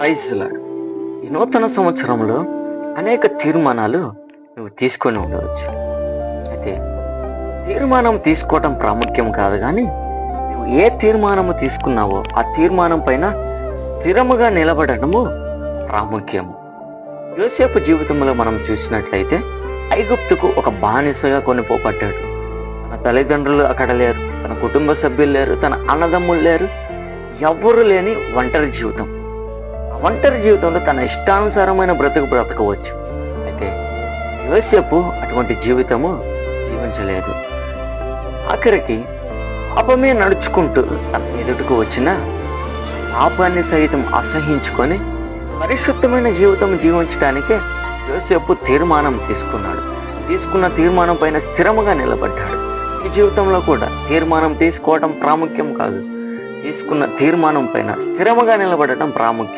ప్రైజ్లాడు ఈ నూతన సంవత్సరంలో అనేక తీర్మానాలు నువ్వు తీసుకొని ఉండవచ్చు. అయితే తీర్మానం తీసుకోవటం ప్రాముఖ్యం కాదు కానీ నువ్వు ఏ తీర్మానము తీసుకున్నావో ఆ తీర్మానం పైన స్థిరముగా నిలబడటము ప్రాముఖ్యము. యోసేపు జీవితంలో మనం చూసినట్లయితే ఐగుప్తుకు ఒక బానిసగా కొనిపోబడ్డాడు. తన తల్లిదండ్రులు అక్కడ లేరు తన కుటుంబ సభ్యులు లేరు తన అన్నదమ్ములు లేరు. ఎవ్వరు లేని ఒంటరి జీవితం. ఒంటరి జీవితంలో తన ఇష్టానుసారమైన బ్రతుకు బ్రతకవచ్చు. అయితే యోసేపు అటువంటి జీవితము జీవించలేదు. ఆఖరికి పాపమే నడుచుకుంటూ తన ఎదుటకు వచ్చిన పాపాన్ని సైతం అసహించుకొని పరిశుద్ధమైన జీవితం జీవించడానికే యోసేపు తీర్మానం తీసుకున్నాడు. తీసుకున్న తీర్మానం పైన స్థిరముగా నిలబడ్డాడు. ఈ జీవితంలో కూడా తీర్మానం తీసుకోవడం ప్రాముఖ్యం కాదు. తీసుకున్న తీర్మానం పైన స్థిరముగా నిలబడటం ప్రాముఖ్యం.